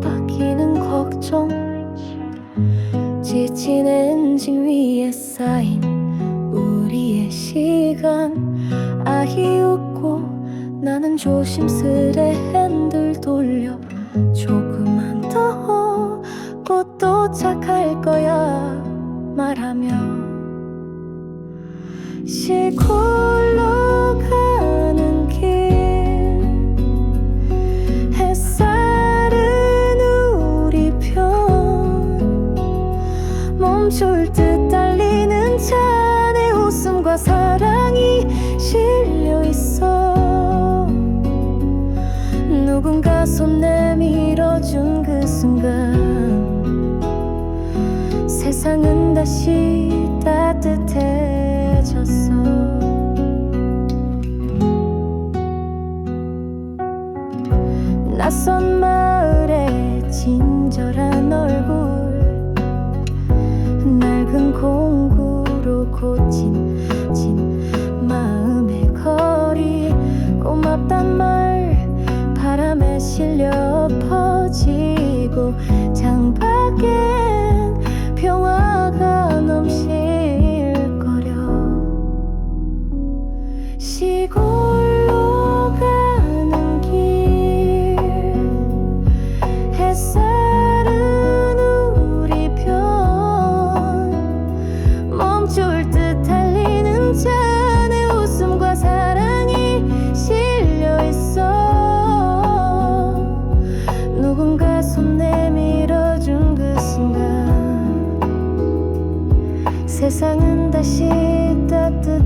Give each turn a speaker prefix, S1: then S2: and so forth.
S1: 바뀌는 걱정. 지친 엔진 위에 쌓인 우리의 시간. 아이 웃고 나는 조심스레 핸들 돌려. 조금만 더 곧 도착할 거야 말하며. 시골 멈출 듯 달리는 차 안에 웃음과 사랑이 실려 있어. 누군가 손 내밀어준 그 순간 세상은 다시 따뜻해졌어. 낯선 마을의 친절한 얼굴 哭泣。 세상은 다시 따뜻해졌어